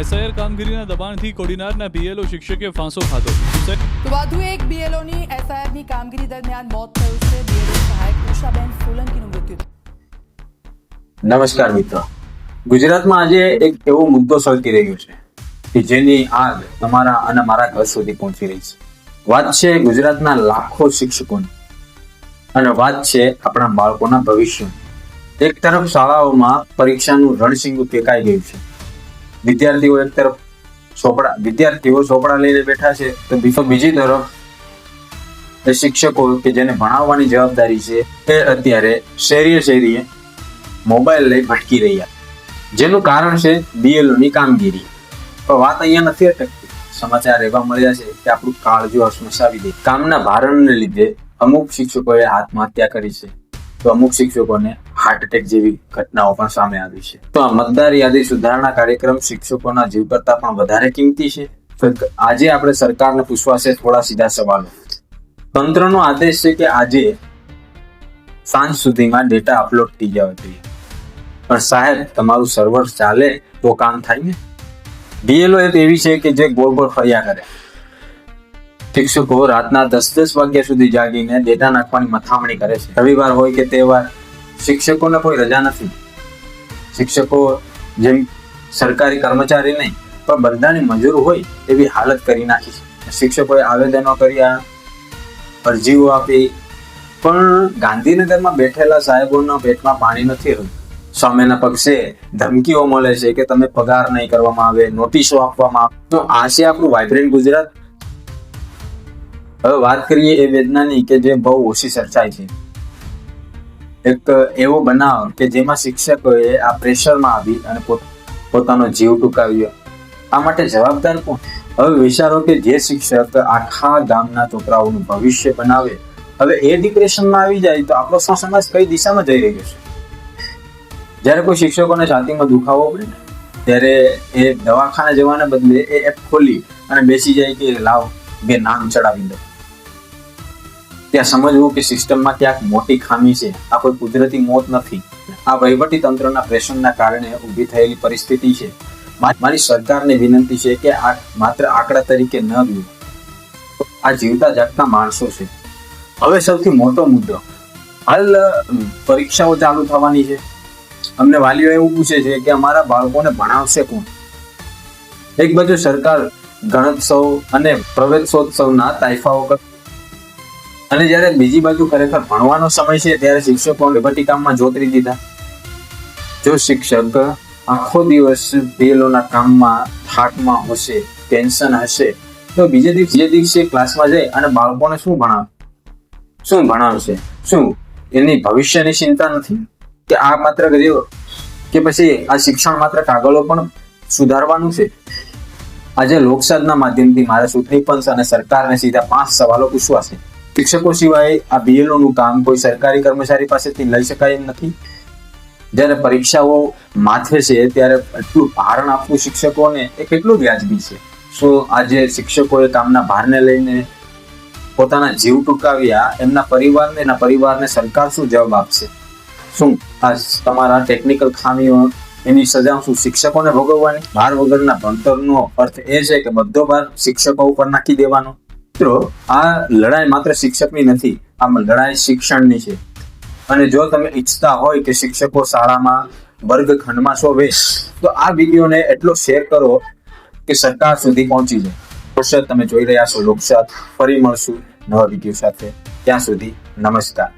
SIR કામગીરીના દબાણથી કોડીનારના BLO શિક્ષકે ફાંસો ખાધો. તો વધુ એક બીએલઓની એસઆઈઆરની કામગીરી દરમિયાન મોત થયું છે. બીએલઓ સહાયક ઉષાબેન સોલંકીનું મૃત્યુ નમસ્કાર મિત્રો. ગુજરાતમાં આજે એક એવો મુદ્દો સળકી રહ્યો છે કે જેની આગ તમારા અને મારા ઘર સુધી પહોંચી રહી છે. વાત છે ગુજરાતના લાખો શિક્ષકોની અને વાત છે આપણા બાળકોના ભવિષ્યની. એક તરફ શાળાઓમાં પરીક્ષાનું રણસિંગું ફેંકાઈ ગયું છે. વિદ્યાર્થીઓ એક તરફ ચોપડા વિદ્યાર્થીઓ ચોપડા લઈને બેઠા છે, તો બીજો બીજી તરફ શિક્ષકો કે જેને ભણાવવાની જવાબદારી છે, એ અત્યારે શેરીએ શેરીએ મોબાઈલ લઈ ભટકી રહ્યા. જેનું કારણ છે બીએલઓની કામગીરી. પણ વાત અહીંયા નથી અટકતી. સમાચાર એવા મળ્યા છે કે આપણું કાળજો અસમસાવી દે. કામના ભારણને લીધે અમુક શિક્ષકોએ આત્મહત્યા કરી છે. તો અમુક શિક્ષકોને હાર્ટ એટેક જેવી ઘટનાઓ પણ સામે આવી છે. તો આ મતદાર યાદી સુધારણા કાર્યક્રમ શિક્ષકોના જીવ કરતા પણ વધારે કિંમતી છે. આજે આપણે સરકારને પૂછવા છે થોડા સીધા સવાલો. તંત્રનો આદેશ છે કે આજે સાંજ સુધીમાં ડેટા અપલોડ થઈ જવા જોઈએ. પણ સાહેબ, તમારું સર્વર ચાલે તો કામ થાય ને? ડીએલઓ એપ એવી છે કે જે ગોળ ગોળ ફર્યા કરે. શિક્ષકો રાતના દસ દસ વાગ્યા સુધી જાગીને ડેટા નાખવાની મથામણી કરે છે. રવિવાર હોય કે તહેવાર શિક્ષકોને કોઈ રજા નથી. શિક્ષકો જેમ સરકારી કર્મચારી નહીં, પણ બધાની મજૂર હોય એવી હાલત કરી નાખી છે. શિક્ષકોએ આવેદનો કર્યા, અરજીઓ આપી, પણ ગાંધીનગરમાં બેઠેલા સાહેબોના પેટમાં પાણી નથી રહ્યું. સામેના પક્ષે ધમકીઓ મળે છે કે તમે પગાર નહીં કરવામાં આવે, નોટિસો આપવામાં આવે. તો આ છે આપણું વાઇબ્રન્ટ ગુજરાત. હવે વાત કરીએ એ વેદનાની કે જે બહુ ઓછી ચર્ચાય છે. એક એવો બનાવ કે જેમાં શિક્ષકોએ આ પ્રેશરમાં આવી અને પોતાનો જીવ ટૂંકાવ્યો. આ માટે જવાબદાર કોણ? હવે વિચારો કે જે શિક્ષક આખા ગામના છોકરાઓનું ભવિષ્ય બનાવે, હવે એ ડિપ્રેશનમાં આવી જાય તો આપણો સમાજ કઈ દિશામાં જઈ રહ્યો છે? જ્યારે કોઈ શિક્ષકોને છાતીમાં દુખાવો પડે ત્યારે એ દવાખાને જવાને બદલે એ એપ ખોલી અને બેસી જાય કે લાવ, બે નામ ચડાવી દો. ત્યાં સમજવું કે સિસ્ટમમાં ક્યાંક મોટી ખામી છે. આ કોઈ કુદરતી મોત નથી. આ વહીવટી તંત્રના પ્રેશરના કારણે ઊભી થયેલી પરિસ્થિતિ છે. મારી સરકારને વિનંતી છે કે આ માત્ર આંકડા તરીકે ન જુઓ. આ જીવતા જાગતા માણસો છે. હવે સૌથી મોટો મુદ્દો. હાલ પરીક્ષાઓ ચાલુ થવાની છે. અમને વાલીઓ એવું પૂછે છે કે અમારા બાળકોને ભણાવશે કોણ? એક બાજુ સરકાર ગણોત્સવ અને પ્રવેશોત્સવના તાઇફાઓ અને જ્યારે બીજી બાજુ ખરેખર ભણવાનો સમય છે, ત્યારે શિક્ષકો વહીવટી કામમાં જોતરી દીધા. જો શિક્ષક આખો દિવસ બેલોના કામમાં, થાકમાં હશે, ટેન્શન હશે, તો બીજે દિવસ જે દિવસે ક્લાસમાં જાય અને બાળકોને શું ભણાવે? શું ભણાવશે શું? એની ભવિષ્યની ચિંતા નથી? કે આ માત્ર કે પછી આ શિક્ષણ માત્ર કાગળો પણ સુધારવાનું છે? આજે લોકસાદના માધ્યમથી મારે ચૂંટણી પંચ અને સરકારને સીધા પાંચ સવાલો પૂછવા છે. શિક્ષકો સિવાય આ BLO નું કામ કોઈ સરકારી કર્મચારી પાસેથી લઈ શકાય એમ નથી. જ્યારે પરીક્ષાઓ માથે છે, ત્યારે એટલું ભારણ આપવું શિક્ષકોને એ કેટલું વ્યાજબી છે. સો, આજે શિક્ષકોએ કામના ભારને લઈને પોતાના જીવ ટૂંકાવ્યા, એમના પરિવારને એના પરિવારને સરકાર શું જવાબ આપશે? શું આ તમારા ટેકનિકલ ખામીઓ, એની સજા શું શિક્ષકોને ભોગવવાની? ભાર વગરના ભણતરનો અર્થ એ છે કે બધો ભાર શિક્ષકો ઉપર નાખી દેવાનો. મિત્રો, આ લડાઈ માત્ર શિક્ષકની નથી આ લડાઈ શિક્ષણની છે. અને જો તમે ઈચ્છતા હોય કે શિક્ષકો શાળામાં, વર્ગખંડમાં શોભે તો આ વિડીયોને એટલો શેર કરો કે સરકાર સુધી પહોંચી જાય. દર્શક તમે જોઈ રહ્યા છો લોકસાત ફરી મળશું નવા વીડિયો સાથે. ત્યાં સુધી નમસ્કાર.